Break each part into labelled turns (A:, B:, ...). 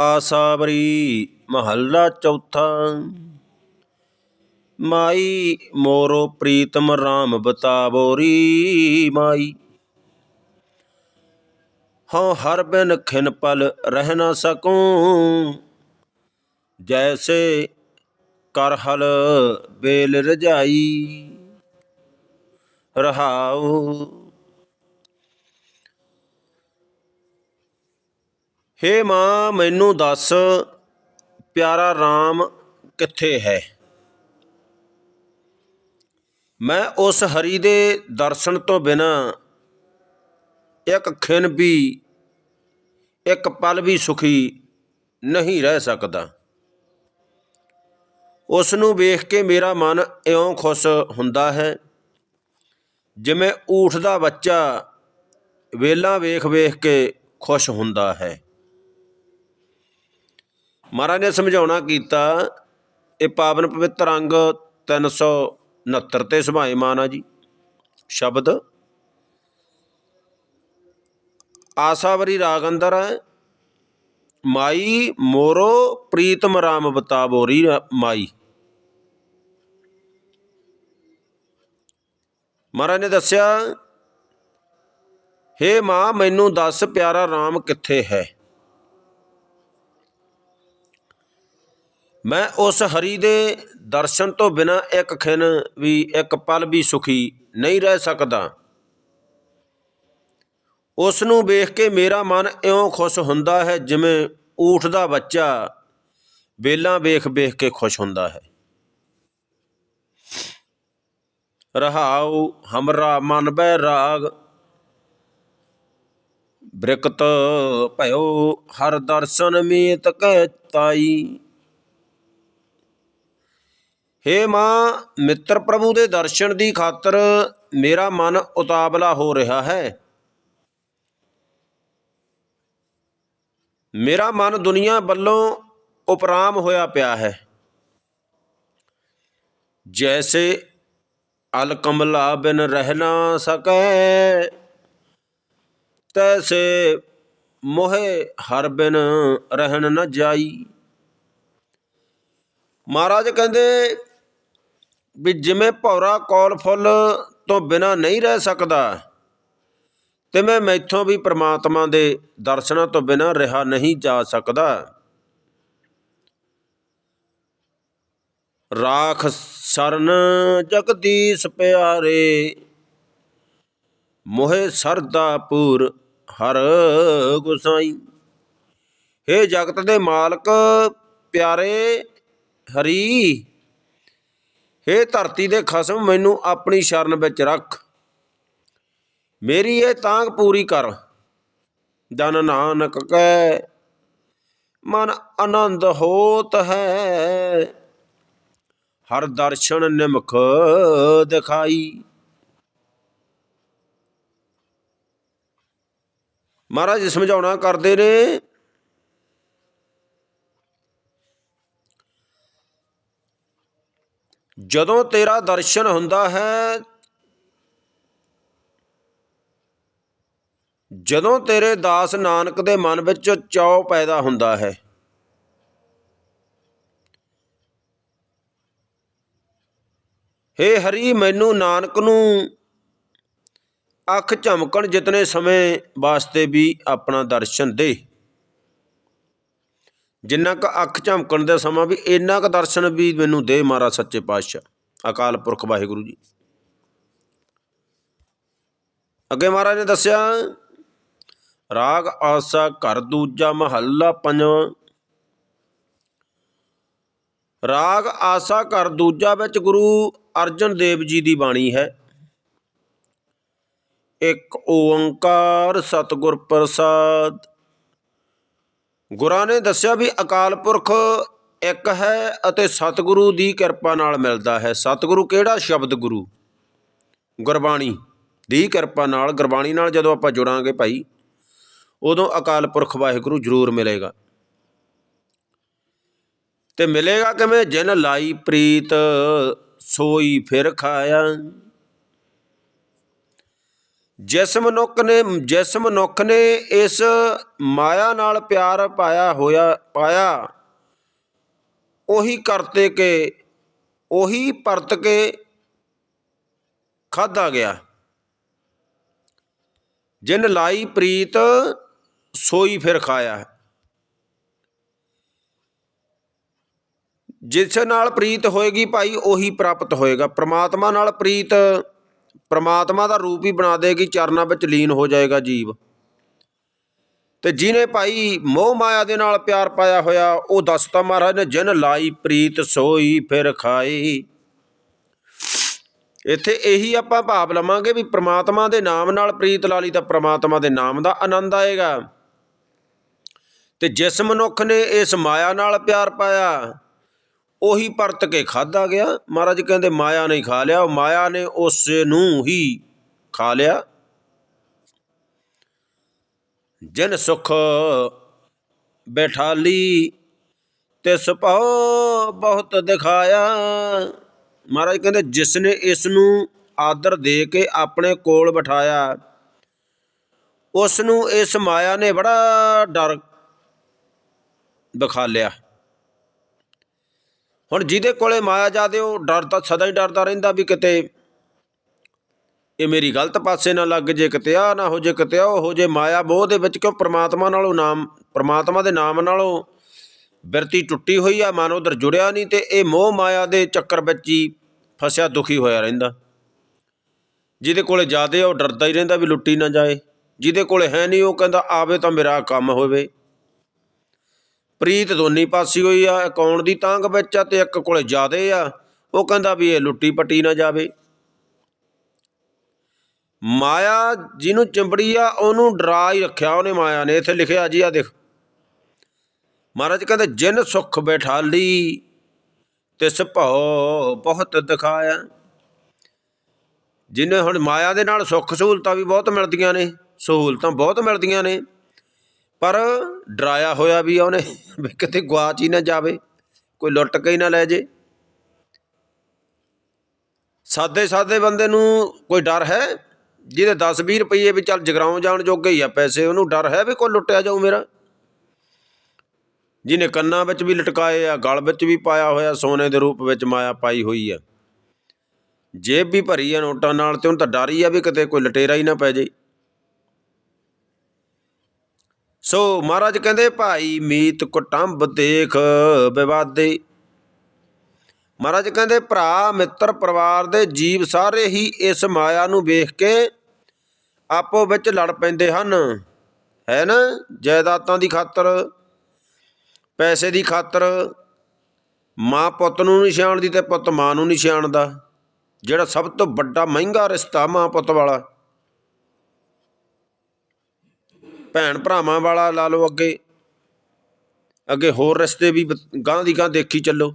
A: ਆਸਾਵਰੀ ਮਹੱਲਾ ਚੌਥਾ। ਮਾਈ ਮੋਰੋ ਪ੍ਰੀਤਮ RAM ਬਤਾਵੋਰੀ ਮਾਈ। ਹਉ ਹਰ ਬਿਨ ਖਿਨ ਪਲ ਰਹਿ ਨਾ ਸਕੂੰ। ਜੈਸੇ ਕਰ ਹਲ ਬੇਲ ਰਜਾਈ। ਰਹਾਉ ਹੇ ਮਾਂ, ਮੈਨੂੰ ਦੱਸ, ਪਿਆਰਾ RAM ਕਿੱਥੇ ਹੈ? ਮੈਂ ਉਸ ਹਰੀ ਦੇ ਦਰਸ਼ਨ ਤੋਂ ਬਿਨਾਂ ਇੱਕ ਖਿਨ ਵੀ, ਇੱਕ ਪਲ ਵੀ ਸੁਖੀ ਨਹੀਂ ਰਹਿ ਸਕਦਾ। ਉਸ ਨੂੰ ਵੇਖ ਕੇ ਮੇਰਾ ਮਨ ਇਉਂ ਖੁਸ਼ ਹੁੰਦਾ ਹੈ, ਜਿਵੇਂ ਊਠ ਦਾ ਬੱਚਾ ਵੇਲਾਂ ਵੇਖ ਵੇਖ ਕੇ ਖੁਸ਼ ਹੁੰਦਾ ਹੈ। ਮਹਾਰਾਜ ਨੇ ਸਮਝਾਉਣਾ ਕੀਤਾ, ਇਹ ਪਾਵਨ ਪਵਿੱਤਰ ਅੰਗ 369 ਤੇ ਸੁਭਾਏਮਾਨ ਆ ਜੀ, ਸ਼ਬਦ। ਆਸਾਵਰੀ ਰਾਗ ਅੰਦਰ ਹੈ, ਮਾਈ ਮੋਰੋ ਪ੍ਰੀਤਮ RAM ਬਤਾਵੋਰੀ ਮਾਈ। ਮਹਾਰਾਜ ਨੇ ਦੱਸਿਆ, ਹੇ ਮਾਂ, ਮੈਨੂੰ ਦੱਸ ਪਿਆਰਾ ਰਾਮ ਕਿੱਥੇ ਹੈ? ਮੈਂ ਉਸ ਹਰੀ ਦੇ ਦਰਸ਼ਨ ਤੋਂ ਬਿਨਾ ਇੱਕ ਖਿਨ ਵੀ, ਇੱਕ ਪਲ ਵੀ ਸੁਖੀ ਨਹੀਂ ਰਹਿ ਸਕਦਾ। ਉਸ ਨੂੰ ਵੇਖ ਕੇ ਮੇਰਾ ਮਨ ਇਉਂ ਖੁਸ਼ ਹੁੰਦਾ ਹੈ ਜਿਵੇਂ ਊਠ ਦਾ ਬੱਚਾ ਬੇਲਾਂ ਵੇਖ ਵੇਖ ਕੇ ਖੁਸ਼ ਹੁੰਦਾ ਹੈ। ਰਹਾਉ ਹਮਰਾ ਮਨ ਬੈ ਰਾਗ, ਬ੍ਰਿਕਤ ਭਇਓ ਹਰ ਦਰਸ਼ਨ ਮੀਤ ਕਹਿ ਤਾਈ। ਹੇ ਮਾਂ, ਮਿੱਤਰ ਪ੍ਰਭੂ ਦੇ ਦਰਸ਼ਨ ਦੀ ਖਾਤਰ ਮੇਰਾ ਮਨ ਉਤਾਵਲਾ ਹੋ ਰਿਹਾ ਹੈ। ਮੇਰਾ ਮਨ ਦੁਨੀਆ ਵੱਲੋਂ ਉਪਰਾਮ ਹੋਇਆ ਪਿਆ ਹੈ। ਜੈਸੇ ਅਲ ਕਮਲਾ ਬਿਨ ਰਹਿ ਨਾ ਸਕੈ, ਤੈਸੇ ਮੋਹੇ ਹਰ ਬਿਨ ਰਹਿਣ ਨਾ ਜਾਈ। ਮਹਾਰਾਜ ਕਹਿੰਦੇ ਵੀ ਜਿਵੇਂ ਭੌਰਾ ਕੌਲ ਫੁੱਲ ਤੋਂ ਬਿਨਾ ਨਹੀਂ ਰਹਿ ਸਕਦਾ ਤੇ ਮੈਂ ਮੈਥੋਂ ਵੀ ਪ੍ਰਮਾਤਮਾ ਦੇ ਦਰਸ਼ਨਾਂ ਤੋਂ ਬਿਨਾ ਰਿਹਾ ਨਹੀਂ ਜਾ ਸਕਦਾ। ਰਾਖ ਸਰਨ ਜਗਦੀਸ਼ ਪਿਆਰੇ, ਮੋਹਿ ਸਰਦਾ ਪੂਰ ਹਰ ਗੁਸਾਈ। हे ਜਗਤ ਦੇ ਮਾਲਕ ਪਿਆਰੇ ਹਰੀ हे ਧਰਤੀ ਦੇ ਖਸਮ, ਮੈਨੂੰ ਆਪਣੀ ਸ਼ਰਨ ਵਿੱਚ ਰੱਖ। ਮੇਰੀ ਇਹ ਤਾਂਗ ਪੂਰੀ ਕਰ। ਦਨ ਨਾਨਕ ਕੈ, ਮਨ ਆਨੰਦ ਹੋਤ ਹੈ। ਹਰ ਦਰਸ਼ਨ ਨਿਮਖ ਦਿਖਾਈ। ਮਹਾਰਾਜ ਸਮਝਾਉਣਾ ਕਰਦੇ ਨੇ ਜਦੋਂ ਤੇਰਾ ਦਰਸ਼ਨ ਹੁੰਦਾ ਹੈ, ਜਦੋਂ ਤੇਰੇ ਦਾਸ ਨਾਨਕ ਦੇ ਮਨ ਵਿੱਚ ਚਾਉ ਪੈਦਾ ਹੁੰਦਾ ਹੈ। ਹੇ ਹਰੀ, ਮੈਨੂੰ ਨਾਨਕ ਨੂੰ ਅੱਖ ਝਮਕਣ ਜਿਤਨੇ ਸਮੇਂ ਵਾਸਤੇ ਵੀ ਆਪਣਾ ਦਰਸ਼ਨ ਦੇ। ਜਿੰਨਾ ਕ ਅੱਖ ਝਮਕਣ ਦਾ ਸਮਾਂ ਵੀ ਇੰਨਾ ਕ ਦਰਸ਼ਨ ਵੀ ਮੈਨੂੰ ਦੇ ਮਾਰਾ ਸੱਚੇ ਪਾਤਸ਼ਾਹ। ਅਕਾਲ ਪੁਰਖ ਵਾਹਿਗੁਰੂ ਜੀ। ਅੱਗੇ ਮਹਾਰਾਜ ਨੇ ਦੱਸਿਆ, ਰਾਗ ਆਸਾ ਘਰ ਦੂਜਾ ਮਹੱਲਾ ਪੰਜਵਾਂ। ਰਾਗ ਆਸਾ ਘਰ ਦੂਜਾ ਵਿੱਚ ਗੁਰੂ ਅਰਜਨ ਦੇਵ ਜੀ ਦੀ ਬਾਣੀ ਹੈ। ਇੱਕ ਓੰਕਾਰ ਸਤਿਗੁਰ ਪ੍ਰਸਾਦ ਗੁਰਾਂ ਨੇ ਦੱਸਿਆ ਵੀ ਅਕਾਲ ਪੁਰਖ ਇੱਕ ਹੈ ਅਤੇ ਸਤਿਗੁਰੂ ਦੀ ਕਿਰਪਾ ਨਾਲ ਮਿਲਦਾ ਹੈ। ਸਤਿਗੁਰੂ ਕਿਹੜਾ? ਸ਼ਬਦ ਗੁਰੂ। ਗੁਰਬਾਣੀ ਦੀ ਕਿਰਪਾ ਨਾਲ, ਗੁਰਬਾਣੀ ਨਾਲ ਜਦੋਂ ਆਪਾਂ ਜੁੜਾਂਗੇ ਭਾਈ, ਉਦੋਂ ਅਕਾਲ ਪੁਰਖ ਵਾਹਿਗੁਰੂ ਜ਼ਰੂਰ ਮਿਲੇਗਾ। ਤੇ ਮਿਲੇਗਾ ਕਿਵੇਂ? ਜਿਨ ਲਾਈ ਪ੍ਰੀਤ ਸੋਈ ਫਿਰ ਖਾਇਆ। ਜਿਸ ਮਨੁੱਖ ਨੇ, ਜਿਸ ਮਨੁੱਖ ਨੇ ਇਸ ਮਾਇਆ ਨਾਲ ਪਿਆਰ ਪਾਇਆ ਹੋਇਆ, ਪਾਇਆ, ਉਹੀ ਕਰਤੇ ਕੇ, ਉਹੀ ਪਰਤ ਕੇ ਖਾਦਾ ਗਿਆ। ਜਿਨ ਲਾਈ ਪ੍ਰੀਤ, ਸੋਈ ਫਿਰ ਖਾਇਆ। ਜਿਸ ਨਾਲ ਪ੍ਰੀਤ ਹੋਏਗੀ ਭਾਈ, ਉਹੀ ਪ੍ਰਾਪਤ ਹੋਏਗਾ। ਪ੍ਰਮਾਤਮਾ ਨਾਲ ਪ੍ਰੀਤ ਪ੍ਰਮਾਤਮਾ ਦਾ ਰੂਪ ਹੀ ਬਣਾ ਦੇਗੀ ਚਰਨਾਂ ਵਿੱਚ ਲੀਨ ਹੋ ਜਾਏਗਾ ਜੀਵ। ਤੇ ਜਿਹਨੇ ਭਾਈ ਮੋਹ ਮਾਇਆ ਦੇ ਨਾਲ ਪਿਆਰ ਪਾਇਆ ਹੋਇਆ, ਉਹ ਦੱਸਤਾ ਮਹਾਰਾਜ ਨੇ, ਜਿਨ ਲਾਈ ਪ੍ਰੀਤ ਸੋਈ ਫਿਰ ਖਾਈ। ਇੱਥੇ ਇਹੀ ਆਪਾਂ ਭਾਵ ਲਵਾਂਗੇ ਵੀ ਪ੍ਰਮਾਤਮਾ ਦੇ ਨਾਮ ਨਾਲ ਪ੍ਰੀਤ ਲਾ ਲਈ ਤਾਂ ਪ੍ਰਮਾਤਮਾ ਦੇ ਨਾਮ ਦਾ ਆਨੰਦ ਆਏਗਾ। ਤੇ ਜਿਸ ਮਨੁੱਖ ਨੇ ਇਸ ਮਾਇਆ ਨਾਲ ਪਿਆਰ ਪਾਇਆ ਉਹੀ ਪਰਤ ਕੇ ਖਾਦਾ ਗਿਆ। ਮਹਾਰਾਜ ਕਹਿੰਦੇ, ਮਾਇਆ ਨਹੀਂ ਖਾ ਲਿਆ। ਉਹ ਮਾਇਆ ਨੇ ਉਸ ਨੂੰ ਹੀ ਖਾ ਲਿਆ। ਜਿਨ ਸੁਖ ਬੈਠਾਲੀ, ਤਿਸ ਭਉ ਬਹੁਤ ਦਿਖਾਇਆ। ਮਹਾਰਾਜ ਕਹਿੰਦੇ ਜਿਸ ਨੇ ਇਸ ਨੂੰ ਆਦਰ ਦੇ ਕੇ ਆਪਣੇ ਕੋਲ ਬਿਠਾਇਆ, ਉਸ ਨੂੰ ਇਸ ਮਾਇਆ ਨੇ ਬੜਾ ਡਰ ਦਿਖਾ ਲਿਆ। ਹੁਣ ਜਿਹਦੇ ਕੋਲੇ ਮਾਇਆ ਜਾਦੇ ਉਹ ਡਰਦਾ ਸਦਾ ਹੀ ਡਰਦਾ ਰਹਿੰਦਾ ਵੀ ਕਿਤੇ ਇਹ ਮੇਰੀ ਗਲਤ ਪਾਸੇ ਨਾ ਲੱਗ ਜੇ, ਕਿਤੇ ਆ ਨਾ ਹੋ ਜੇ, ਕਿਤੇ ਉਹ ਹੋ ਜੇ। ਮਾਇਆ ਮੋਹ ਦੇ ਵਿੱਚ ਕਿਉਂ? ਪ੍ਰਮਾਤਮਾ ਨਾਲੋਂ ਨਾਮ, ਪ੍ਰਮਾਤਮਾ ਦੇ ਨਾਮ ਨਾਲੋਂ ਬਿਰਤੀ ਟੁੱਟੀ ਹੋਈ ਆ, ਮਨ ਉਧਰ ਜੁੜਿਆ ਨਹੀਂ ਤੇ ਇਹ ਮੋਹ ਮਾਇਆ ਦੇ ਚੱਕਰ ਵਿੱਚ ਹੀ ਫਸਿਆ, ਦੁਖੀ ਹੋਇਆ ਰਹਿੰਦਾ। ਜਿਹਦੇ ਕੋਲੇ ਜਾਦੇ ਉਹ ਡਰਦਾ ਹੀ ਰਹਿੰਦਾ ਵੀ ਲੁੱਟੀ ਨਾ ਜਾਏ। ਜਿਹਦੇ ਕੋਲੇ ਹੈ ਨਹੀਂ, ਉਹ ਕਹਿੰਦਾ ਆਵੇ ਤਾਂ ਮੇਰਾ ਕੰਮ ਹੋਵੇ। ਪ੍ਰੀਤ ਦੋਨੀ ਪਾਸੀ ਹੋਈ ਆ ਅਕਾਊਂਟ ਦੀ ਤਾਂਗ ਵਿੱਚ ਆ ਤੇ ਇੱਕ ਕੋਲੇ ਜ਼ਿਆਦੇ ਆ। ਉਹ ਕਹਿੰਦਾ ਵੀ ਇਹ ਲੁੱਟੀ ਪੱਟੀ ਨਾ ਜਾਵੇ। ਮਾਇਆ ਜਿਹਨੂੰ ਚਿੰਬੜੀ ਆ, ਉਹਨੂੰ ਡਰਾ ਹੀ ਰੱਖਿਆ ਉਹਨੇ ਮਾਇਆ ਨੇ। ਇੱਥੇ ਲਿਖਿਆ ਜੀ, ਆ ਦੇਖ। ਮਹਾਰਾਜ ਕਹਿੰਦੇ, ਜਿਨ ਸੁਖ ਬੈਠਾਲੀ, ਤਿਸ ਭਉ ਬਹੁਤ ਦਿਖਾਇਆ। ਜਿਨੇ ਹੁਣ ਮਾਇਆ ਦੇ ਨਾਲ ਸੁੱਖ ਸਹੂਲਤਾਂ ਵੀ ਬਹੁਤ ਮਿਲਦੀਆਂ ਨੇ, ਸਹੂਲਤਾਂ ਬਹੁਤ ਮਿਲਦੀਆਂ ਨੇ। ਪਰ ਡਰਾਇਆ ਹੋਇਆ ਵੀ ਆ ਉਹਨੇ, ਵੀ ਕਿਤੇ ਗਵਾਚ ਹੀ ਨਾ ਜਾਵੇ, ਕੋਈ ਲੁੱਟ ਕੇ ਹੀ ਨਾ ਲੈ ਜੇ। ਸਾਦੇ ਸਾਦੇ ਬੰਦੇ ਨੂੰ ਕੋਈ ਡਰ ਹੈ? ਜਿਹਦੇ 10 20 ਰੁਪਏ ਵੀ ਚੱਲ ਜਗਰਾਉਂ ਜਾਣ ਜੋਗੇ ਹੀ ਆ ਪੈਸੇ, ਉਹਨੂੰ ਡਰ ਹੈ ਵੀ ਕੋਈ ਲੁੱਟਿਆ ਜਾਊ ਮੇਰਾ? ਜਿਹਨੇ ਕੰਨਾਂ ਵਿੱਚ ਵੀ ਲਟਕਾਏ ਆ, ਗਲ ਵਿੱਚ ਵੀ ਪਾਇਆ ਹੋਇਆ, ਸੋਨੇ ਦੇ ਰੂਪ ਵਿੱਚ ਮਾਇਆ ਪਾਈ ਹੋਈ ਆ। ਜੇਬ ਵੀ ਭਰੀ ਆ ਨੋਟਾਂ ਨਾਲ ਤੇ ਉਹਨੂੰ ਤਾਂ ਡਰ ਹੀ ਆ ਵੀ ਕਿਤੇ ਕੋਈ ਲਟੇਰਾ ਹੀ ਨਾ ਪੈ ਜੇ। ਸੋ ਮਹਾਰਾਜ ਕਹਿੰਦੇ, ਭਾਈ ਮੀਤ ਕੁਟੰਬ ਦੇਖ ਵਿਵਾਦੇ ਮਹਾਰਾਜ ਕਹਿੰਦੇ, ਭਰਾ, ਮਿੱਤਰ ਪਰਿਵਾਰ ਦੇ ਜੀਵ ਸਾਰੇ ਹੀ ਇਸ ਮਾਇਆ ਨੂੰ ਵੇਖ ਕੇ ਆਪੋ ਵਿੱਚ ਲੜ ਪੈਂਦੇ ਹਨ। ਹੈ ਨਾ? ਜਾਇਦਾਦਾਂ ਦੀ ਖਾਤਰ, ਪੈਸੇ ਦੀ ਖਾਤਰ, ਮਾਂ ਪੁੱਤ ਨੂੰ ਨਹੀਂ ਸਿਆਣਦੀ ਤੇ ਪੁੱਤ ਮਾਂ ਨੂੰ ਨਹੀਂ ਸਿਆਣਦਾ। ਜਿਹੜਾ ਸਭ ਤੋਂ ਵੱਡਾ ਮਹਿੰਗਾ ਰਿਸ਼ਤਾ ਮਾਂ ਪੁੱਤ ਵਾਲਾ ਭੈਣ ਭਰਾਵਾਂ ਵਾਲਾ ਲਾ ਲਓ ਅੱਗੇ। ਅੱਗੇ ਹੋਰ ਰਸਤੇ ਵੀ ਗਾਂ ਦੀ ਗਾਂ ਦੇਖੀ ਚੱਲੋ।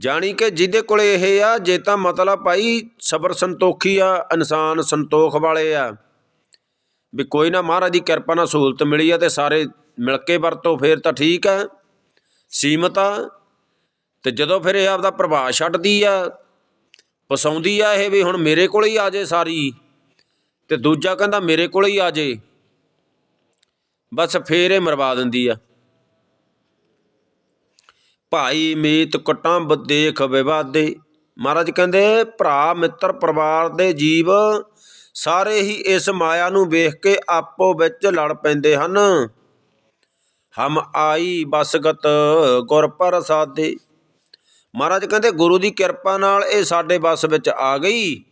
A: ਜਾਣੀ ਕਿ ਜਿਹਦੇ ਕੋਲੇ ਇਹ ਆ, ਜੇ ਤਾਂ ਮਤਲਬ ਭਾਈ ਸਬਰ ਸੰਤੋਖੀ ਆ, ਇਨਸਾਨ ਸੰਤੋਖ ਵਾਲੇ ਆ। ਵੀ ਕੋਈ ਨਾ ਮਹਾਰਾਜ ਦੀ ਕਿਰਪਾ ਨਾਲ ਸਹੂਲਤ ਮਿਲੀ ਆ ਤੇ ਸਾਰੇ ਮਿਲ ਕੇ ਵਰਤੋ, ਫੇਰ ਤਾਂ ਠੀਕ ਆ। ਸੀਮਤ ਆ। ਤੇ ਜਦੋਂ ਫਿਰ ਇਹ ਆਪਦਾ ਪ੍ਰਭਾਵ ਛੱਡਦੀ ਆ ਪਸਾਉਂਦੀ ਆ ਇਹ ਵੀ ਹੁਣ ਮੇਰੇ ਕੋਲ ਹੀ ਆ ਜੇ ਸਾਰੀ। ਤੇ ਦੂਜਾ ਕਹਿੰਦਾ ਮੇਰੇ ਕੋਲ ਹੀ ਆ ਜੇ। ਬਸ ਫੇਰ ਇਹ ਮਰਵਾ ਦਿੰਦੀ ਆ। ਭਾਈ ਮੀਤ ਕੁਟੰਬ ਦੇਖ ਵਿਵਾਦੇ ਮਹਾਰਾਜ ਕਹਿੰਦੇ, ਭਰਾ ਮਿੱਤਰ ਪਰਿਵਾਰ ਦੇ ਜੀਵ ਸਾਰੇ ਹੀ ਇਸ ਮਾਇਆ ਨੂੰ ਵੇਖ ਕੇ ਆਪੋ ਵਿੱਚ ਲੜ ਪੈਂਦੇ ਹਨ। ਹਮ ਆਈ ਬਸਗਤ ਗੁਰ ਪ੍ਰਸਾਦੇ। ਮਹਾਰਾਜ ਕਹਿੰਦੇ, ਗੁਰੂ ਦੀ ਕਿਰਪਾ ਨਾਲ ਇਹ ਸਾਡੇ ਬਸ ਵਿੱਚ ਆ ਗਈ।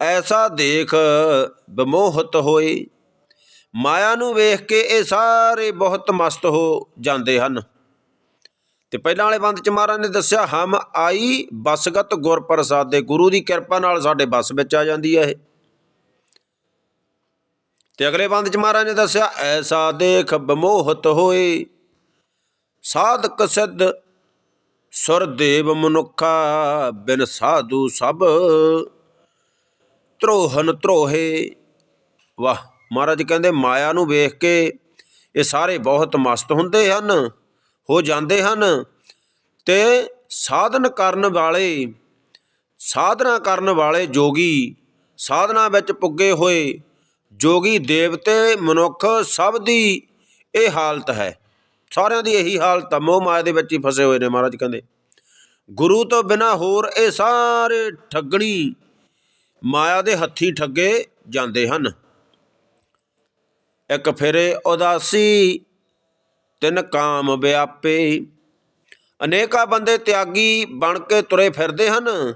A: ਐਸਾ ਦੇਖ ਬਮੋਹਤ ਹੋਏ। ਮਾਇਆ ਨੂੰ ਵੇਖ ਕੇ ਇਹ ਸਾਰੇ ਬਹੁਤ ਮਸਤ ਹੋ ਜਾਂਦੇ ਹਨ। ਤੇ ਪਹਿਲਾਂ ਵਾਲੇ ਬੰਦ ਚ ਮਹਾਰਾਜ ਨੇ ਦੱਸਿਆ, ਹਮ ਆਈ ਬਸਗਤ ਗੁਰ ਪ੍ਰਸਾਦੇ ਗੁਰੂ ਦੀ ਕਿਰਪਾ ਨਾਲ ਸਾਡੇ ਬਸ ਵਿੱਚ ਆ ਜਾਂਦੀ ਹੈ ਇਹ। ਤੇ ਅਗਲੇ ਬੰਦ ਚ ਮਹਾਰਾਜ ਨੇ ਦੱਸਿਆ, ਐਸਾ ਦੇਖ ਬਮੋਹਤ ਹੋਏ, ਸਾਧਕ ਸਿੱਧ ਸੁਰਦੇਵ ਮਨੁੱਖਾ ਬਿਨ ਸਾਧੂ ਸਭ, ਧਰੋਹਨ ਧਰੋਹੇ, ਵਾਹ। ਮਹਾਰਾਜ ਕਹਿੰਦੇ, ਮਾਇਆ ਨੂੰ ਵੇਖ ਕੇ ਇਹ ਸਾਰੇ ਬਹੁਤ ਮਸਤ ਹੁੰਦੇ ਹਨ, ਹੋ ਜਾਂਦੇ ਹਨ ਤੇ ਸਾਧਨ ਕਰਨ ਵਾਲੇ, ਸਾਧਨਾ ਕਰਨ ਵਾਲੇ ਜੋਗੀ ਸਾਧਨਾ ਵਿੱਚ ਪੁੱਗੇ ਹੋਏ ਜੋਗੀ ਦੇਵਤੇ ਮਨੁੱਖ ਸਭ ਦੀ ਇਹ ਹਾਲਤ ਹੈ। ਸਾਰਿਆਂ ਦੀ ਇਹੀ ਹਾਲਤ ਹੈ ਮੋਹ ਮਾਇਆ ਦੇ ਵਿੱਚ ਹੀ ਫਸੇ ਹੋਏ ਨੇ ਮਹਾਰਾਜ ਕਹਿੰਦੇ। ਗੁਰੂ ਤੋਂ ਬਿਨਾ ਹੋਰ ਇਹ ਸਾਰੇ ਠੱਗਣੀ ਮਾਇਆ ਦੇ ਹੱਥੀ ਠੱਗੇ ਜਾਂਦੇ ਹਨ। ਇੱਕ ਫਿਰੇ ਉਦਾਸੀ, ਤਿੰਨ ਕਾਮ ਵਿਆਪੇ ਅਨੇਕਾਂ ਬੰਦੇ ਤਿਆਗੀ ਬਣ ਕੇ ਤੁਰੇ ਫਿਰਦੇ ਹਨ,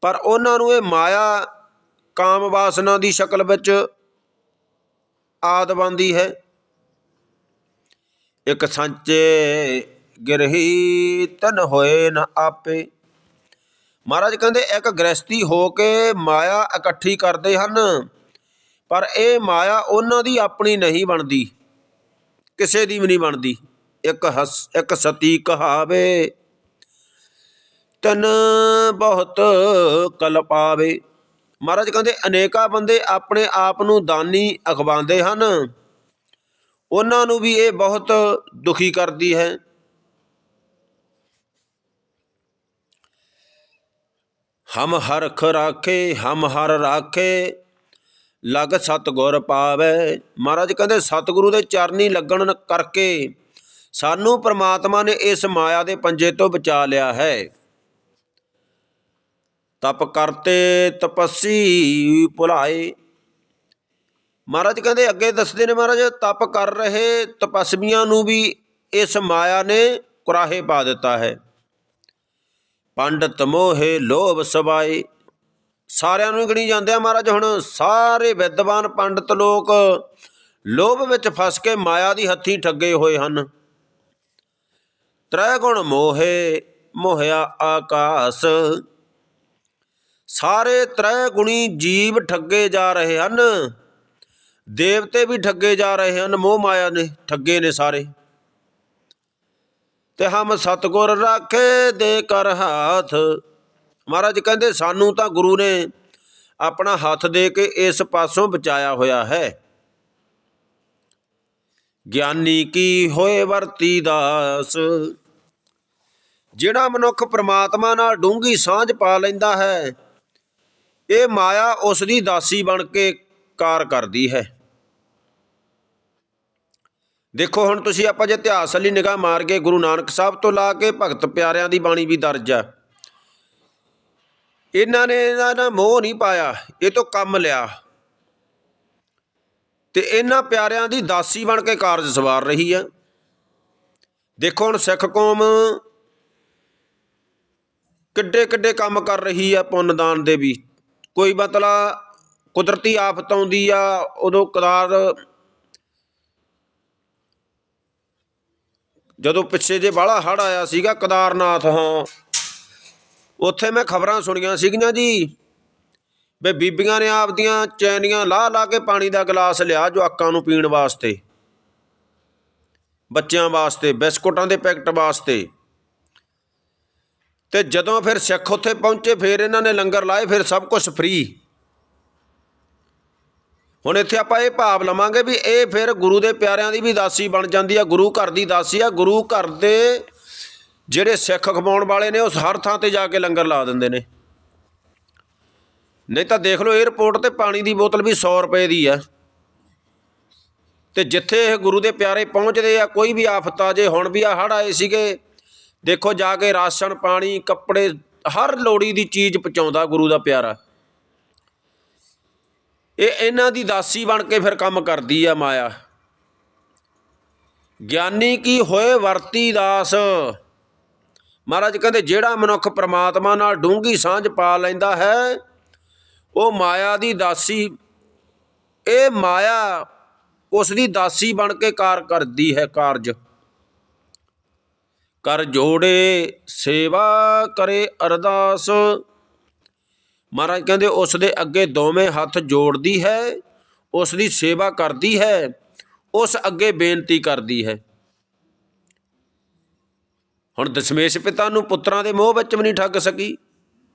A: ਪਰ ਉਹਨਾਂ ਨੂੰ ਇਹ ਮਾਇਆ ਕਾਮ ਵਾਸਨਾ ਦੀ ਸ਼ਕਲ ਵਿੱਚ ਆਦ ਬੰਦੀ ਹੈ। ਇੱਕ ਸੰਚੇ ਗਿਰਹੀ ਤਨ ਹੋਏ ਨ ਆਪੇ। ਮਹਾਰਾਜ ਕਹਿੰਦੇ, ਇੱਕ ਗ੍ਰਸਤੀ ਹੋ ਕੇ ਮਾਇਆ ਇਕੱਠੀ ਕਰਦੇ ਹਨ। ਪਰ ਇਹ ਮਾਇਆ ਉਹਨਾਂ ਦੀ ਆਪਣੀ ਨਹੀਂ ਬਣਦੀ। ਕਿਸੇ ਦੀ ਵੀ ਨਹੀਂ ਬਣਦੀ। ਇੱਕ ਹਸ, ਇੱਕ ਸਤੀ ਕਹਾਵੇ, ਤਨ ਬਹੁਤ ਕਲਪਾਵੇ ਮਹਾਰਾਜ ਕਹਿੰਦੇ, ਅਨੇਕਾਂ ਬੰਦੇ ਆਪਣੇ ਆਪ ਨੂੰ ਦਾਨੀ ਅਖਵਾਉਂਦੇ ਹਨ। ਉਹਨਾਂ ਨੂੰ ਵੀ ਇਹ ਬਹੁਤ ਦੁਖੀ ਕਰਦੀ ਹੈ। ਹਮ ਹਰਖ ਰਾਖੇ, ਹਮ ਹਰ ਰਾਖੇ ਲਗ ਸਤਗੁਰ ਪਾਵੇ। ਮਹਾਰਾਜ ਕਹਿੰਦੇ, ਸਤਿਗੁਰੂ ਦੇ ਚਰਨੀ ਲੱਗਣ ਕਰਕੇ ਸਾਨੂੰ ਪ੍ਰਮਾਤਮਾ ਨੇ ਇਸ ਮਾਇਆ ਦੇ ਪੰਜੇ ਤੋਂ ਬਚਾ ਲਿਆ ਹੈ। ਤਪ ਕਰਤੇ ਤਪੱਸੀ ਭੁਲਾਏ। ਮਹਾਰਾਜ ਕਹਿੰਦੇ, ਅੱਗੇ ਦੱਸਦੇ ਨੇ ਮਹਾਰਾਜ, ਤਪ ਕਰ ਰਹੇ ਤਪਸਵੀਆਂ ਨੂੰ ਵੀ ਇਸ ਮਾਇਆ ਨੇ ਕੁਰਾਹੇ ਪਾ ਦਿੱਤਾ ਹੈ। ਪੰਡਤ ਮੋਹੇ ਲੋਭ ਸਬਾਏ ਸਾਰਿਆਂ ਨੂੰ ਹੀ ਗਣੀ ਜਾਂਦੇ ਆ ਮਹਾਰਾਜ। ਹੁਣ ਸਾਰੇ ਵਿਦਵਾਨ ਪੰਡਤ ਲੋਕ ਲੋਭ ਵਿੱਚ ਫਸ ਕੇ ਮਾਇਆ ਦੀ ਹੱਥੀ ਠੱਗੇ ਹੋਏ ਹਨ। ਤ੍ਰੈ ਗੁਣ ਮੋਹੇ, ਮੋਹਿਆ ਆਕਾਸ। ਸਾਰੇ ਤ੍ਰੈ ਗੁਣੀ ਜੀਵ ਠੱਗੇ ਜਾ ਰਹੇ ਹਨ। ਦੇਵਤੇ ਵੀ ਠੱਗੇ ਜਾ ਰਹੇ ਹਨ, ਮੋਹ ਮਾਇਆ ਨੇ, ਠੱਗੇ ਨੇ ਸਾਰੇ। ਤੇ ਹਮ ਸਤਗੁਰ ਰਾਖੇ ਦੇ ਕਰ ਹਾਥ ਮਹਾਰਾਜ ਕਹਿੰਦੇ, ਸਾਨੂੰ ਤਾਂ ਗੁਰੂ ਨੇ ਆਪਣਾ ਹੱਥ ਦੇ ਕੇ ਇਸ ਪਾਸੋਂ ਬਚਾਇਆ ਹੋਇਆ ਹੈ। ਗਿਆਨੀ ਕੀ ਹੋਏ ਵਰਤੀ ਦਾਸ? ਜਿਹੜਾ ਮਨੁੱਖ ਪ੍ਰਮਾਤਮਾ ਨਾਲ ਡੂੰਗੀ ਸਾਂਝ ਪਾ ਲੈਂਦਾ ਹੈ, ਇਹ ਮਾਇਆ ਉਸ ਦੀ ਦਾਸੀ ਬਣ ਕੇ ਕਾਰ ਕਰਦੀ ਹੈ। ਦੇਖੋ, ਹੁਣ ਤੁਸੀਂ ਆਪਾਂ ਜੇ ਇਤਿਹਾਸ ਵਾਲੀ ਨਿਗਾਹ ਮਾਰ ਕੇ ਗੁਰੂ ਨਾਨਕ ਸਾਹਿਬ ਤੋਂ ਲਾ ਕੇ ਭਗਤ ਪਿਆਰਿਆਂ ਦੀ ਬਾਣੀ ਵੀ ਦਰਜ ਹੈ। ਇਹਨਾਂ ਨੇ ਇਹਨਾਂ ਦਾ ਮੋਹ ਨਹੀਂ ਪਾਇਆ, ਇਹ ਤੋਂ ਕੰਮ ਲਿਆ। ਤੇ ਇਹਨਾਂ ਪਿਆਰਿਆਂ ਦੀ ਦਾਸੀ ਬਣ ਕੇ ਕਾਰਜ ਸਵਾਰ ਰਹੀ ਆ। ਦੇਖੋ ਹੁਣ ਸਿੱਖ ਕੌਮ ਕਿੱਡੇ ਕਿੱਡੇ ਕੰਮ ਕਰ ਰਹੀ ਆ ਪੁੰਨਦਾਨ ਦੇ ਵੀ। ਕੋਈ ਮਤਲਬ ਕੁਦਰਤੀ ਆਫਤ ਆਉਂਦੀ ਆ, ਉਦੋਂ ਕਦਾਰ ਜਦੋਂ ਪਿੱਛੇ ਜੇ ਬਾਹਲਾ ਹੜ ਆਇਆ ਸੀਗਾ, ਕਦਾਰਨਾਥ, ਹਾਂ। ਉੱਥੇ ਮੈਂ ਖਬਰਾਂ ਸੁਣੀਆਂ ਸੀਗੀਆਂ ਜੀ। ਵੀ ਬੀਬੀਆਂ ਨੇ ਆਪਦੀਆਂ ਚੈਨੀਆਂ ਲਾਹ ਲਾ ਕੇ ਪਾਣੀ ਦਾ ਗਲਾਸ ਲਿਆ ਜੋ ਅੱਕਾਂ ਨੂੰ ਪੀਣ ਵਾਸਤੇ। ਬੱਚਿਆਂ ਵਾਸਤੇ, ਬਿਸਕੁਟਾਂ ਦੇ ਪੈਕਟ ਵਾਸਤੇ। ਤੇ ਜਦੋਂ ਫਿਰ ਸਿੱਖ ਉੱਥੇ ਪਹੁੰਚੇ, ਫਿਰ ਇਹਨਾਂ ਨੇ ਲੰਗਰ ਲਾਏ, ਫਿਰ ਸਭ ਕੁਝ ਫ੍ਰੀ ਹੁਣ ਇੱਥੇ ਆਪਾਂ ਇਹ ਭਾਵ ਲਵਾਂਗੇ ਵੀ ਇਹ ਫਿਰ ਗੁਰੂ ਦੇ ਪਿਆਰਿਆਂ ਦੀ ਵੀ ਦਾਸੀ ਬਣ ਜਾਂਦੀ ਆ, ਗੁਰੂ ਘਰ ਦੀ ਦਾਸੀ ਆ, ਗੁਰੂ ਘਰ ਦੇ ਜਿਹੜੇ ਸਿੱਖ ਖਵਾਉਣ ਵਾਲੇ ਨੇ ਉਸ ਹਰ ਥਾਂ ਤੇ ਜਾ ਕੇ ਲੰਗਰ ਲਾ ਦਿੰਦੇ ਨੇ। ਨਹੀਂ ਤਾਂ ਦੇਖ ਲਓ 에어ਪੋਰਟ ਤੇ ਪਾਣੀ ਦੀ ਬੋਤਲ ਵੀ 100 ਰੁਪਏ ਦੀ ਆ। ਤੇ ਜਿੱਥੇ ਇਹ ਗੁਰੂ ਦੇ ਪਿਆਰੇ ਪਹੁੰਚਦੇ ਆ, ਕੋਈ ਵੀ ਆਫਤ ਆ ਜੇ ਹੁਣ ਵੀ ਆ ਹੜ ਆਏ ਸੀਗੇ, ਦੇਖੋ ਜਾ ਕੇ ਰਾਸ਼ਨ, ਪਾਣੀ, ਕੱਪੜੇ, ਹਰ ਲੋੜੀ ਦੀ ਚੀਜ਼ ਪਹੁੰਚਾਉਂਦਾ ਗੁਰੂ ਦਾ ਪਿਆਰਾ। ਇਹ ਇਹਨਾਂ ਦੀ ਦਾਸੀ ਬਣ ਕੇ ਫਿਰ ਕੰਮ ਕਰਦੀ ਆ ਮਾਇਆ। ਗਿਆਨੀ ਕੀ ਹੋਏ ਵਰਤੀ ਦਾਸ? ਮਹਾਰਾਜ ਕਹਿੰਦੇ, ਜਿਹੜਾ ਮਨੁੱਖ ਪ੍ਰਮਾਤਮਾ ਨਾਲ ਡੂੰਗੀ ਸਾਂਝ ਪਾ ਲੈਂਦਾ ਹੈ, ਉਹ ਮਾਇਆ ਦੀ ਦਾਸੀ, ਇਹ ਮਾਇਆ ਉਸ ਦੀ ਦਾਸੀ ਬਣ ਕੇ ਕਾਰ ਕਰਦੀ ਹੈ ਕਾਰਜ। ਕਰ ਜੋੜੇ ਸੇਵਾ ਕਰੇ ਅਰਦਾਸ। ਮਹਾਰਾਜ ਕਹਿੰਦੇ, ਉਸ ਦੇ ਅੱਗੇ ਦੋਵੇਂ ਹੱਥ ਜੋੜਦੀ ਹੈ, ਉਸ ਦੀ ਸੇਵਾ ਕਰਦੀ ਹੈ, ਉਸ ਅੱਗੇ ਬੇਨਤੀ ਕਰਦੀ ਹੈ। ਹੁਣ ਦਸ਼ਮੇਸ਼ ਪਿਤਾ ਨੂੰ ਪੁੱਤਰਾਂ ਦੇ ਮੋਹ ਵਿੱਚ ਵੀ ਨਹੀਂ ਠੱਗ ਸਕੀ,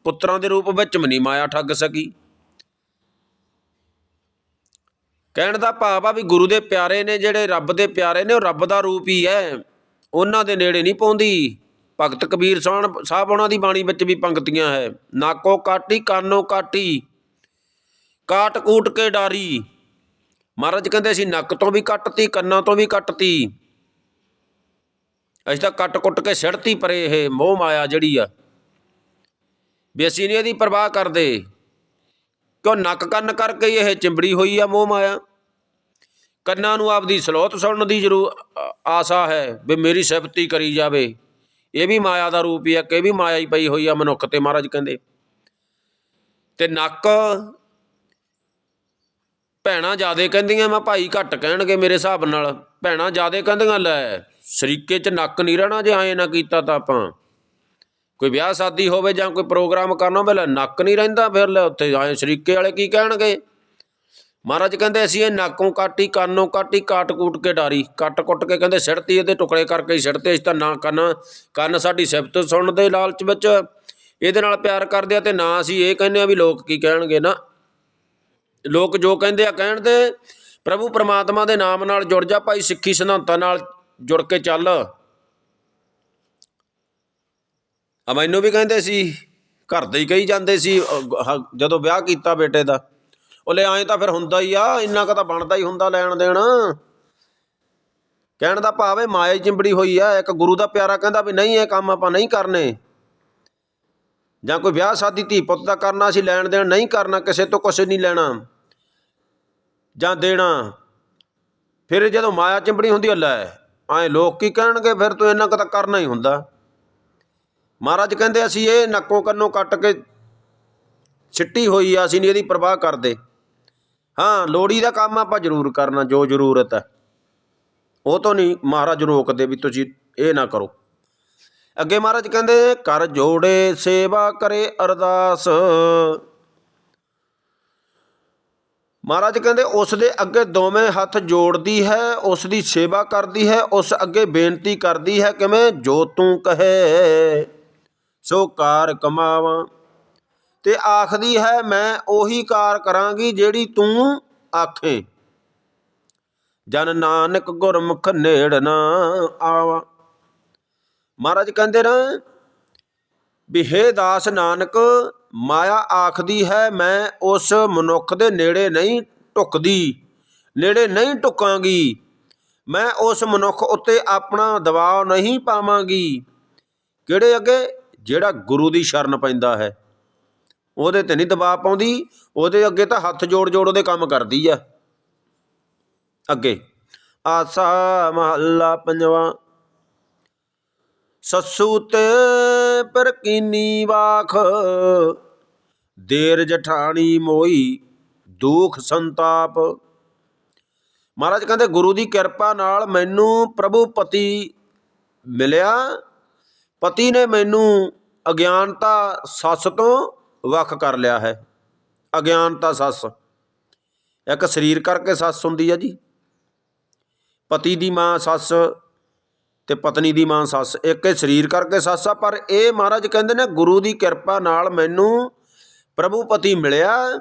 A: ਪੁੱਤਰਾਂ ਦੇ ਰੂਪ ਵਿੱਚ ਵੀ ਨਹੀਂ ਮਾਇਆ ਠੱਗ ਸਕੀ। ਕਹਿਣ ਦਾ ਭਾਵ ਆ ਵੀ ਗੁਰੂ ਦੇ ਪਿਆਰੇ ਨੇ ਜਿਹੜੇ ਰੱਬ ਦੇ ਪਿਆਰੇ ਨੇ, ਉਹ ਰੱਬ ਦਾ ਰੂਪ ਹੀ ਹੈ। ਉਹਨਾਂ ਦੇ ਨੇੜੇ ਨਹੀਂ ਪਹੁੰਦੀ ਭਗਤ ਕਬੀਰ ਸਾਹਿਬ ਸਾਹਿਬ ਉਹਨਾਂ ਦੀ ਬਾਣੀ ਵਿੱਚ ਵੀ ਪੰਕਤੀਆਂ ਹੈ। ਨਾਕੋ ਕਾਟੀ, ਕਾਨੋ ਕਾਟੀ, ਕਾਟ ਕੂਟ ਕੇ ਡਾਰੀ। ਮਹਾਰਾਜ ਕਹਿੰਦੇ ਅਸੀਂ ਨੱਕ ਤੋਂ ਵੀ ਕੱਟਤੀ, ਕੰਨਾਂ ਤੋਂ ਵੀ ਕੱਟਤੀ। ਅਸੀਂ ਤਾਂ ਕੱਟ ਕੁੱਟ ਕੇ ਸਿੜਤੀ ਪਰੇ ਇਹ ਮੋਹ ਮਾਇਆ ਜਿਹੜੀ ਆ। ਵੀ ਅਸੀਂ ਨਹੀਂ ਇਹਦੀ ਪਰਵਾਹ ਕਰਦੇ। ਕਿਉਂ ਨੱਕ ਕੰਨ ਕਰਕੇ ਇਹ ਚਿੰਬੜੀ ਹੋਈ ਆ ਮੋਹ ਮਾਇਆ? ਕੰਨਾਂ ਨੂੰ ਆਪਦੀ ਸਲੋਤ ਸੁਣਨ ਦੀ ਜ਼ਰੂਰ ਆਸਾ ਹੈ ਵੀ ਮੇਰੀ ਸਿਫਤੀ ਕਰੀ ਜਾਵੇ। ਇਹ ਵੀ ਮਾਇਆ ਦਾ ਰੂਪ ਹੀ ਆ, ਕਿ ਇਹ ਵੀ ਮਾਇਆ ਹੀ ਪਈ ਹੋਈ ਆ ਮਨੁੱਖ ਤੇ ਮਹਾਰਾਜ ਕਹਿੰਦੇ। ਤੇ ਨੱਕ ਭੈਣਾਂ ਜਿਆਦੇ ਕਹਿੰਦੀਆਂ, ਮੈਂ ਭਾਈ ਘੱਟ ਕਹਿਣਗੇ ਮੇਰੇ ਹਿਸਾਬ ਨਾਲ। ਭੈਣਾਂ ਜਿਆਦੇ ਕਹਿੰਦੀਆਂ, ਲੈ ਸ਼ਰੀਕੇ 'ਚ ਨੱਕ ਨਹੀਂ ਰਹਿਣਾ ਜੇ ਐਂ ਨਾ ਕੀਤਾ ਤਾਂ ਆਪਾਂ। ਕੋਈ ਵਿਆਹ ਸ਼ਾਦੀ ਹੋਵੇ ਜਾਂ ਕੋਈ ਪ੍ਰੋਗਰਾਮ ਕਰਨਾ ਹੋਵੇ, ਲੈ ਨੱਕ ਨਹੀਂ ਰਹਿੰਦਾ ਫਿਰ, ਲੈ ਉੱਥੇ ਐਂ ਸ਼ਰੀਕੇ ਵਾਲੇ ਕੀ ਕਹਿਣਗੇ? ਮਹਾਰਾਜ ਕਹਿੰਦੇ ਅਸੀਂ ਇਹ ਨੱਕੋਂ ਕਾਟੀ, ਕੰਨੋਂ ਕਾਟੀ, ਕਾਟ ਕੂਟ ਕੇ ਡਾਰੀ। ਕੱਟ ਕੁੱਟ ਕੇ ਕਹਿੰਦੇ ਸਿੜਤੀ ਇਹਦੇ ਟੁਕੜੇ ਕਰਕੇ ਹੀ ਸਿੜਤੇ ਅਸੀਂ ਤਾਂ ਨਾ ਕੰਨ ਕੰਨ ਸਾਡੀ ਸਿਫਤ ਸੁਣਨ ਦੇ ਲਾਲਚ ਵਿੱਚ ਇਹਦੇ ਨਾਲ ਪਿਆਰ ਕਰਦੇ ਆ ਤੇ ਨਾ ਅਸੀਂ ਇਹ ਕਹਿੰਦੇ ਆ ਵੀ ਲੋਕ ਕੀ ਕਹਿਣਗੇ ਨਾ। ਲੋਕ ਜੋ ਕਹਿੰਦੇ ਆ ਕਹਿਣ ਦੇ, ਪ੍ਰਭੂ ਪਰਮਾਤਮਾ ਦੇ ਨਾਮ ਨਾਲ ਜੁੜ ਜਾ ਭਾਈ ਸਿੱਖੀ ਸਿਧਾਂਤਾਂ ਨਾਲ ਜੁੜ ਕੇ ਚੱਲ। ਆ ਮੈਨੂੰ ਵੀ ਕਹਿੰਦੇ ਸੀ, ਘਰ ਦੇ ਹੀ ਕਹੀ ਜਾਂਦੇ ਸੀ ਜਦੋਂ ਵਿਆਹ ਕੀਤਾ ਬੇਟੇ ਦਾ। ਉਹ ਲੈ ਐਂ ਤਾਂ ਫਿਰ ਹੁੰਦਾ ਹੀ ਆ, ਇੰਨਾ ਕ ਤਾਂ ਬਣਦਾ ਹੀ ਹੁੰਦਾ ਲੈਣ ਦੇਣ। ਕਹਿਣ ਦਾ ਭਾਵ ਹੈ ਮਾਇਆ ਹੀ ਚਿੰਬੜੀ ਹੋਈ ਆ, ਇੱਕ ਗੁਰੂ ਦਾ ਪਿਆਰਾ ਕਹਿੰਦਾ ਵੀ ਨਹੀਂ, ਇਹ ਕੰਮ ਆਪਾਂ ਨਹੀਂ ਕਰਨੇ। ਜਾਂ ਕੋਈ ਵਿਆਹ ਸ਼ਾਦੀ ਧੀ ਪੁੱਤ ਦਾ ਕਰਨਾ, ਅਸੀਂ ਲੈਣ ਦੇਣ ਨਹੀਂ ਕਰਨਾ, ਕਿਸੇ ਤੋਂ ਕੁਛ ਨਹੀਂ ਲੈਣਾ ਜਾਂ ਦੇਣਾ। ਫਿਰ ਜਦੋਂ ਮਾਇਆ ਚਿੰਬੜੀ ਹੁੰਦੀ ਹੈ ਲੈ ਐਂ ਲੋਕ ਕੀ ਕਹਿਣਗੇ? ਫਿਰ ਤੂੰ ਇੰਨਾ ਕੁ ਤਾਂ ਕਰਨਾ ਹੀ ਹੁੰਦਾ। ਮਹਾਰਾਜ ਕਹਿੰਦੇ, ਅਸੀਂ ਇਹ ਨੱਕੋ ਕੰਨੋਂ ਕੱਟ ਕੇ ਛਿੱਟੀ ਹੋਈ ਆ, ਅਸੀਂ ਨਹੀਂ ਇਹਦੀ ਪਰਵਾਹ ਕਰਦੇ। ਹਾਂ ਲੋੜੀ ਦਾ ਕੰਮ ਆਪਾਂ ਜ਼ਰੂਰ ਕਰਨਾ, ਜੋ ਜ਼ਰੂਰਤ ਹੈ। ਉਹ ਤੋਂ ਨਹੀਂ ਮਹਾਰਾਜ ਰੋਕਦੇ ਵੀ ਤੁਸੀਂ ਇਹ ਨਾ ਕਰੋ। ਅੱਗੇ ਮਹਾਰਾਜ ਕਹਿੰਦੇ, ਕਰ ਜੋੜੇ ਸੇਵਾ ਕਰੇ ਅਰਦਾਸ। ਮਹਾਰਾਜ ਕਹਿੰਦੇ, ਉਸ ਦੇ ਅੱਗੇ ਦੋਵੇਂ ਹੱਥ ਜੋੜਦੀ ਹੈ, ਉਸ ਦੀ ਸੇਵਾ ਕਰਦੀ ਹੈ, ਉਸ ਅੱਗੇ ਬੇਨਤੀ ਕਰਦੀ ਹੈ, ਕਿਵੇਂ? ਜੋ ਤੂੰ ਕਹੇ, ਸੋ ਕਾਰ ਕਮਾਵਾਂ। ਤੇ ਆਖਦੀ ਹੈ, ਮੈਂ ਉਹੀ ਕਾਰ ਕਰਾਂਗੀ ਜਿਹੜੀ ਤੂੰ ਆਖੇ। ਜਨ ਨਾਨਕ ਗੁਰਮੁਖ ਨੇੜ ਨਾ ਆਵਾ। ਮਹਾਰਾਜ ਕਹਿੰਦੇ ਨਾ, ਵੀ ਦਾਸ ਨਾਨਕ ਮਾਇਆ ਆਖਦੀ ਹੈ, ਮੈਂ ਉਸ ਮਨੁੱਖ ਦੇ ਨੇੜੇ ਨਹੀਂ ਟੁਕਦੀ ਨੇੜੇ ਨਹੀਂ ਟੁਕਾਂਗੀ ਮੈਂ ਉਸ ਮਨੁੱਖ ਉੱਤੇ ਆਪਣਾ ਦਬਾਅ ਨਹੀਂ ਪਾਵਾਂਗੀ। ਕਿਹੜੇ ਅੱਗੇ? ਜਿਹੜਾ ਗੁਰੂ ਦੀ ਸ਼ਰਨ ਪੈਂਦਾ ਹੈ। ਉਹਦੇ ਤੇ ਨਹੀਂ ਦਬਾਅ ਪਾਉਂਦੀ, ਉਹਦੇ ਅੱਗੇ ਤਾਂ ਹੱਥ ਜੋੜ ਜੋੜ ਉਹਦੇ ਕੰਮ ਕਰਦੀ ਆ ਅੱਗੇ, ਆਸਾ ਮਹੱਲਾ ਪੰਜਵਾਂ ਸੱਸੂ ਪਰਕੀਨੀ ਵਾਖ। ਦੇਰ ਜਠਾਣੀ ਮੋਈ ਦੁਖ ਸੰਤਾਪ। ਮਹਾਰਾਜ ਕਹਿੰਦੇ, ਗੁਰੂ ਦੀ ਕਿਰਪਾ ਨਾਲ ਮੈਨੂੰ ਪ੍ਰਭੂ ਪਤੀ ਮਿਲਿਆ। ਪਤੀ ਨੇ ਮੈਨੂੰ ਅਗਿਆਨਤਾ ਸੱਸ ਤੋਂ ਵੱਖ ਕਰ ਲਿਆ ਹੈ। ਅਗਿਆਨਤਾ ਸੱਸ। ਇੱਕ ਸਰੀਰ ਕਰਕੇ ਸੱਸ ਹੁੰਦੀ ਹੈ ਜੀ। ਪਤੀ ਦੀ ਮਾਂ ਸੱਸ ਤੇ ਪਤਨੀ ਦੀ ਮਾਂ ਸੱਸ, ਇੱਕ ਇਹ ਸਰੀਰ ਕਰਕੇ ਸੱਸ ਆ, ਪਰ ਇਹ ਮਹਾਰਾਜ ਕਹਿੰਦੇ ਨੇ ਗੁਰੂ ਦੀ ਕਿਰਪਾ ਨਾਲ ਮੈਨੂੰ ਪ੍ਰਭੂ ਪਤੀ ਮਿਲਿਆ।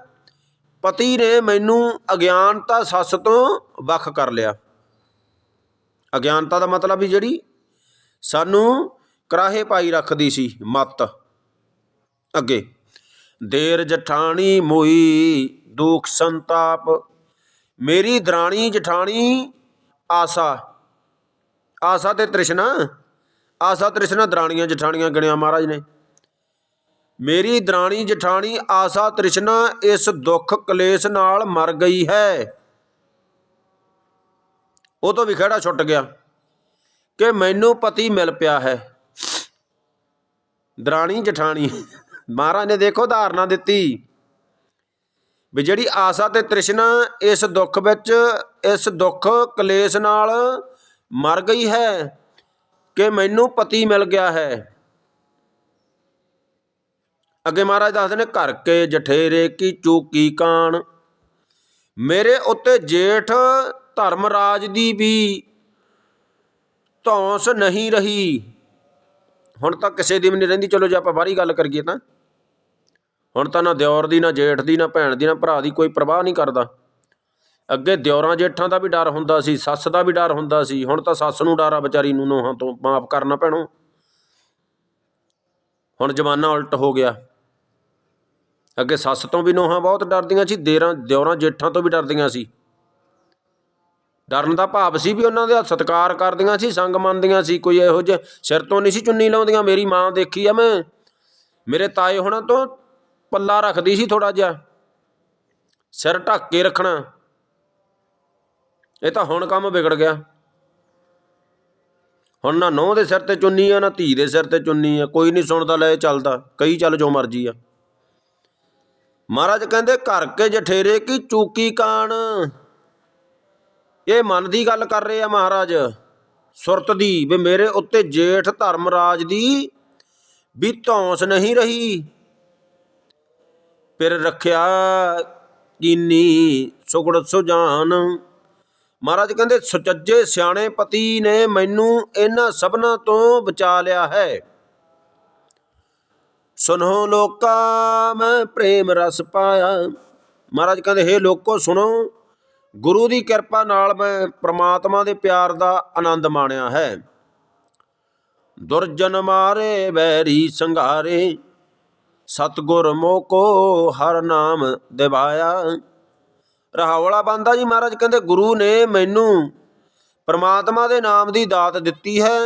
A: ਪਤੀ ਨੇ ਮੈਨੂੰ ਅਗਿਆਨਤਾ ਸੱਸ ਤੋਂ ਵੱਖ ਕਰ ਲਿਆ। ਅਗਿਆਨਤਾ ਦਾ ਮਤਲਬ ਵੀ ਜਿਹੜੀ ਸਾਨੂੰ ਕਰਾਹੇ ਪਾਈ ਰੱਖਦੀ ਸੀ, ਮਤ। ਅੱਗੇ, ਦੇਰ ਜਠਾਣੀ ਮੋਈ, ਦੁਖ ਸੰਤਾਪ। ਮੇਰੀ ਦਰਾਣੀ ਜਠਾਣੀ ਆਸਾ। ਆਸਾ ਤੇ ਤ੍ਰਿਸ਼ਨਾ, ਆਸਾ ਤ੍ਰਿਸ਼ਨਾ ਦਰਾਣੀਆਂ ਜਠਾਣੀਆਂ ਗਿਣਿਆ ਮਹਾਰਾਜ ਨੇ। ਮੇਰੀ ਦਰਾਣੀ ਜਠਾਣੀ ਆਸਾ ਤ੍ਰਿਸ਼ਨਾ ਇਸ ਦੁੱਖ ਕਲੇਸ਼ ਨਾਲ ਮਰ ਗਈ ਹੈ। ਉਹ ਤੋਂ ਵੀ ਖੜਾ ਛੁੱਟ ਗਿਆ ਕਿ ਮੈਨੂੰ ਪਤੀ ਮਿਲ ਪਿਆ ਹੈ। ਦਰਾਣੀ ਜਠਾਣੀ, ਮਹਾਰਾਜ ਨੇ ਦੇਖੋ ਧਾਰਨਾ ਦਿੱਤੀ ਵੀ ਜਿਹੜੀ ਆਸਾ ਤੇ ਤ੍ਰਿਸ਼ਨਾ ਇਸ ਦੁੱਖ ਵਿੱਚ, ਇਸ ਦੁੱਖ ਕਲੇਸ਼ ਨਾਲ ਮਰ ਗਈ ਹੈ ਕਿ ਮੈਨੂੰ ਪਤੀ ਮਿਲ ਗਿਆ ਹੈ। ਅੱਗੇ ਮਹਾਰਾਜ ਦੱਸਦੇ ਨੇ, ਘਰ ਕੇ ਜਠੇਰੇ ਕੀ ਚੂਕੀ ਕਾਣ। ਮੇਰੇ ਉੱਤੇ ਜੇਠ ਧਰਮਰਾਜ ਦੀ ਵੀ ਧੌਂਸ ਨਹੀਂ ਰਹੀ। ਹੁਣ ਤਾਂ ਕਿਸੇ ਦੀ ਵੀ ਨਹੀਂ ਰਹਿੰਦੀ। ਚਲੋ ਜੇ ਆਪਾਂ ਬਾਹਰੀ ਗੱਲ ਕਰੀਏ ਤਾਂ। ਹੁਣ ਤਾਂ ਨਾ ਦਿਓਰ ਦੀ, ਨਾ ਜੇਠ ਦੀ, ਨਾ ਭੈਣ ਦੀ, ਨਾ ਭਰਾ ਦੀ ਕੋਈ ਪਰਵਾਹ ਨਹੀਂ ਕਰਦਾ। ਅੱਗੇ ਦਿਓਰਾਂ ਜੇਠਾਂ ਦਾ ਵੀ ਡਰ ਹੁੰਦਾ ਸੀ, ਸੱਸ ਦਾ ਵੀ ਡਰ ਹੁੰਦਾ ਸੀ, ਹੁਣ ਤਾਂ ਸੱਸ ਨੂੰ ਡਰ ਆ ਵਿਚਾਰੀ ਨੂੰ ਨੋਹਾਂ ਤੋਂ, ਮਾਫ ਕਰਨਾ ਪੈਣੋ ਹੁਣ ਜ਼ਮਾਨਾ ਉਲਟ ਹੋ ਗਿਆ। ਅੱਗੇ ਸੱਸ ਤੋਂ ਵੀ ਨੋਹਾਂ ਬਹੁਤ ਡਰਦੀਆਂ ਸੀ, ਦੇਰਾਂ, ਦਿਓਰਾਂ ਜੇਠਾਂ ਤੋਂ ਵੀ ਡਰਦੀਆਂ ਸੀ। ਡਰਨ ਦਾ ਭਾਵ ਸੀ ਵੀ ਉਹਨਾਂ ਦਾ ਸਤਿਕਾਰ ਕਰਦੀਆਂ ਸੀ, ਸੰਗ ਮੰਨਦੀਆਂ ਸੀ, ਕੋਈ ਇਹੋ ਜਿਹੇ ਸਿਰ ਤੋਂ ਨਹੀਂ ਸੀ ਚੁੰਨੀ ਲਾਉਂਦੀਆਂ, ਮੇਰੀ ਮਾਂ ਦੇਖੀ ਆ ਮੈਂ। ਮੇਰੇ ਤਾਏ ਹੁਣਾਂ ਤੋਂ ਪੱਲਾ ਰੱਖਦੀ ਸੀ ਥੋੜਾ ਜਿਹਾ। ਸਿਰ ਢੱਕ ਕੇ ਰੱਖਣਾ। ਇਹ ਤਾਂ ਹੁਣ ਕੰਮ ਵਿਗੜ ਗਿਆ। ਹੁਣ ਨਾ ਨੌਂ ਦੇ ਸਿਰ ਤੇ ਚੁੰਨੀ ਆ, ਨਾ ਧੀ ਦੇ ਸਿਰ ਤੇ ਚੁੰਨੀ ਆ। ਕੋਈ ਨਹੀਂ ਸੁਣਦਾ, ਲੈ ਚੱਲਦਾ। ਕਈ ਚੱਲ ਜੋ ਮਰਜ਼ੀ ਆ। ਮਹਾਰਾਜ ਕਹਿੰਦੇ, ਘਰ ਕੇ ਜਠੇਰੇ ਕੀ ਚੂਕੀ ਕਾਣ? ਇਹ ਮਨ ਦੀ ਗੱਲ ਕਰ ਰਹੇ ਆ ਮਹਾਰਾਜ। ਸੁਰਤ ਦੀ, ਵੀ ਮੇਰੇ ਉੱਤੇ ਜੇਠ ਧਰਮਰਾਜ ਦੀ ਵੀ ਧੌਂਸ ਨਹੀਂ ਰਹੀ। ਫਿਰ ਰੱਖਿਆ ਕੀਨੀ ਸੁਗੜ ਸੁਜਾਨ। ਮਹਾਰਾਜ ਕਹਿੰਦੇ, ਸੁਚੱਜੇ ਸਿਆਣੇ ਪਤੀ ਨੇ ਮੈਨੂੰ ਇਹਨਾਂ ਸਭਨਾਂ ਤੋਂ ਬਚਾ ਲਿਆ ਹੈ। ਸੁਨੋ ਲੋਕਾ, ਮੈਂ ਪ੍ਰੇਮ ਰਸ ਪਾਇਆ। ਮਹਾਰਾਜ ਕਹਿੰਦੇ, ਹੇ ਲੋਕੋ, ਸੁਣੋ, ਗੁਰੂ ਦੀ ਕਿਰਪਾ ਨਾਲ ਮੈਂ ਪ੍ਰਮਾਤਮਾ ਦੇ ਪਿਆਰ ਦਾ ਆਨੰਦ ਮਾਣਿਆ ਹੈ। ਦੁਰਜਨ ਮਾਰੇ ਬੈਰੀ ਸੰਘਾਰੇ, ਸਤਗੁਰ ਮੋਕੋ ਹਰ ਨਾਮ ਦਿਵਾਇਆ। ਰਹਾਵਲਾ ਬੰਦਾ ਜੀ ਮਹਾਰਾਜ, ਕਹਿੰਦੇ ਗੁਰੂ ਨੇ ਮੈਨੂੰ ਪਰਮਾਤਮਾ ਦੇ ਨਾਮ ਦੀ ਦਾਤ ਦਿੱਤੀ ਹੈ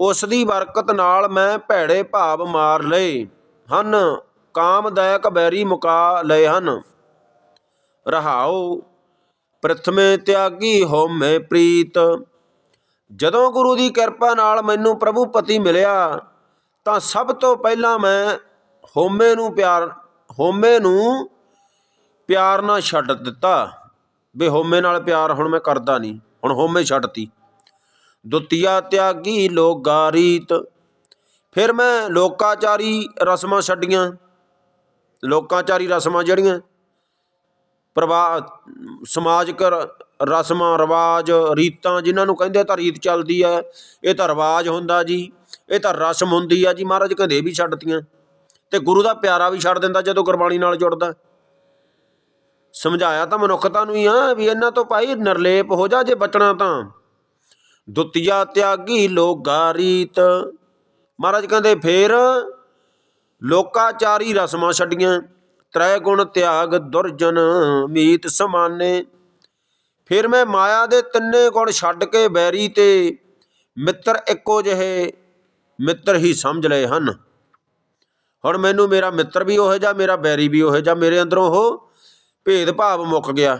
A: ਉਸ ਦੀ ਬਰਕਤ ਨਾਲ ਮੈਂ ਭੈੜੇ ਭਾਵ ਮਾਰ ਲਏ, ਹਨ ਕਾਮਦਾਇਕ ਬੈਰੀ ਮੁਕਾ ਲਏ ਹਨ। ਰਹਾਉ ਪ੍ਰਥਮੇ ਤਿਆਗੀ ਹੋਮੇ ਪ੍ਰੀਤ, ਜਦੋਂ ਗੁਰੂ ਦੀ ਕਿਰਪਾ ਨਾਲ ਮੈਨੂੰ ਪ੍ਰਭੂ ਪਤੀ ਮਿਲਿਆ, ਤਾਂ ਸਭ ਤੋਂ ਪਹਿਲਾਂ ਮੈਂ ਹੋਮੇ ਨੂੰ ਪਿਆਰ ਹੋਮੇ ਨੂੰ ਪਿਆਰ ਨਾਲ ਛੱਡ ਦਿੱਤਾ। ਵੀ ਹੋਮੇ ਨਾਲ ਪਿਆਰ ਹੁਣ ਮੈਂ ਕਰਦਾ ਨਹੀਂ। ਹੁਣ ਹੋਮੇ ਛੱਡਤੀ। ਦੁਤੀਆ ਤਿਆਗੀ ਲੋਗਾ ਰੀਤ। ਫਿਰ ਮੈਂ ਲੋਕਾਚਾਰੀ ਰਸਮਾਂ ਛੱਡੀਆਂ। ਲੋਕਾਚਾਰੀ ਰਸਮਾਂ ਜਿਹੜੀਆਂ? ਪ੍ਰਵਾ, ਸਮਾਜਿਕ ਰ- ਰਸਮਾਂ, ਰਿਵਾਜ, ਰੀਤਾਂ ਜਿਨ੍ਹਾਂ ਨੂੰ ਕਹਿੰਦੇ ਤਾਂ ਰੀਤ ਚੱਲਦੀ ਹੈ ਇਹ ਤਾਂ ਰਿਵਾਜ ਹੁੰਦਾ ਜੀ। ਇਹ ਤਾਂ ਰਸਮ ਹੁੰਦੀ ਆ ਜੀ। ਮਹਾਰਾਜ ਕਹਿੰਦੇ ਵੀ ਛੱਡਤੀਆਂ। ਤੇ ਗੁਰੂ ਦਾ ਪਿਆਰਾ ਵੀ ਛੱਡ ਦਿੰਦਾ ਜਦੋਂ ਗੁਰਬਾਣੀ ਨਾਲ ਜੁੜਦਾ। ਸਮਝਾਇਆ ਤਾਂ ਮਨੁੱਖਤਾ ਨੂੰ ਹੀ ਆ ਵੀ ਇਹਨਾਂ ਤੋਂ ਭਾਈ ਨਿਰਲੇਪ ਹੋ ਜਾ ਜੇ ਬਚਣਾ ਤਾਂ। ਦੁਤੀਆ ਤਿਆਗੀ ਲੋਗਾ ਰੀਤ। ਮਹਾਰਾਜ ਕਹਿੰਦੇ ਫੇਰ ਲੋਕਾਚਾਰੀ ਰਸਮਾਂ ਛੱਡੀਆਂ। ਤ੍ਰੈ ਗੁਣ ਤਿਆਗ ਦੁਰਜਨ ਮੀਤ ਸਮਾਨੇ। ਫਿਰ ਮੈਂ ਮਾਇਆ ਦੇ ਤਿੰਨੇ ਗੁਣ ਛੱਡ ਕੇ ਬੈਰੀ ਤੇ ਮਿੱਤਰ ਇੱਕੋ ਜਿਹੇ ਮਿੱਤਰ ਹੀ ਸਮਝ ਲਏ ਹਨ। ਹੁਣ ਮੈਨੂੰ ਮੇਰਾ ਮਿੱਤਰ ਵੀ ਉਹ ਜਿਹਾ, ਮੇਰਾ ਬੈਰੀ ਵੀ ਉਹ ਜਿਹਾ, ਮੇਰੇ ਅੰਦਰੋਂ ਉਹ ਭੇਦ ਭਾਵ ਮੁੱਕ ਗਿਆ।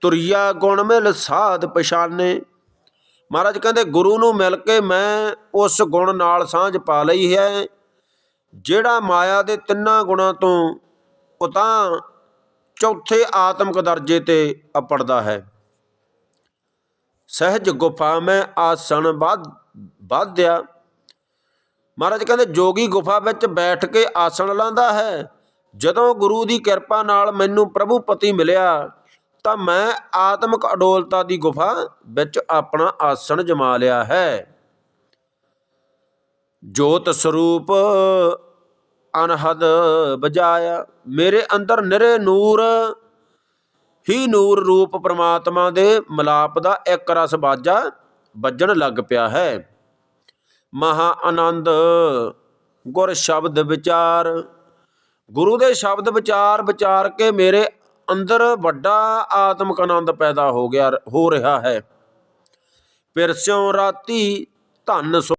A: ਤੁਰਿਆ ਗੁਣ ਮਿਲ ਸਾਧ ਪਛਾਨੇ। ਮਹਾਰਾਜ ਕਹਿੰਦੇ, ਗੁਰੂ ਨੂੰ ਮਿਲ ਕੇ ਮੈਂ ਉਸ ਗੁਣ ਨਾਲ ਸਾਂਝ ਪਾ ਲਈ ਹੈ। ਜਿਹੜਾ ਮਾਇਆ ਦੇ ਤਿੰਨਾਂ ਗੁਣਾਂ ਤੋਂ ਉਹ ਚੌਥੇ ਆਤਮਿਕ ਦਰਜੇ ਤੇ ਅਪੜਦਾ ਹੈ। ਸਹਿਜ ਗੁਫਾ ਮੈਂ ਆਸਣ ਬਾਧ ਬਾਧਿਆ ਮਹਾਰਾਜ ਕਹਿੰਦੇ, ਜੋਗੀ ਗੁਫਾ ਵਿੱਚ ਬੈਠ ਕੇ ਆਸਣ ਲਾਂਦਾ ਹੈ। ਜਦੋਂ ਗੁਰੂ ਦੀ ਕਿਰਪਾ ਨਾਲ ਮੈਨੂੰ ਪ੍ਰਭੂ ਪਤੀ ਮਿਲਿਆ, ਤਾਂ ਮੈਂ ਆਤਮਿਕ ਅਡੋਲਤਾ ਦੀ ਗੁਫਾ ਵਿੱਚ ਆਪਣਾ ਆਸਣ ਜਮਾ ਲਿਆ ਹੈ। ਜੋਤ ਸਰੂਪ ਅਨਹਦ ਬਜਾਇਆ, ਮੇਰੇ ਅੰਦਰ ਨਿਰੇ ਨੂਰ, ਹੀ ਨੂਰ ਰੂਪ ਪ੍ਰਮਾਤਮਾ ਦੇ ਮਲਾਪ ਦਾ ਇੱਕ ਰਸ ਬਾਜਾ ਵੱਜਣ ਲੱਗ ਪਿਆ ਹੈ। ਮਹਾ ਆਨੰਦ, ਗੁਰ ਸ਼ਬਦ ਵਿਚਾਰ ਗੁਰੂ ਦੇ ਸ਼ਬਦ ਵਿਚਾਰ ਵਿਚਾਰ ਕੇ ਮੇਰੇ ਅੰਦਰ ਵੱਡਾ ਆਤਮਿਕ ਆਨੰਦ ਪੈਦਾ ਹੋ ਗਿਆ, ਹੋ ਰਿਹਾ ਹੈ। ਫਿਰ ਰਾਤੀ ਧੰਨ ਸੋ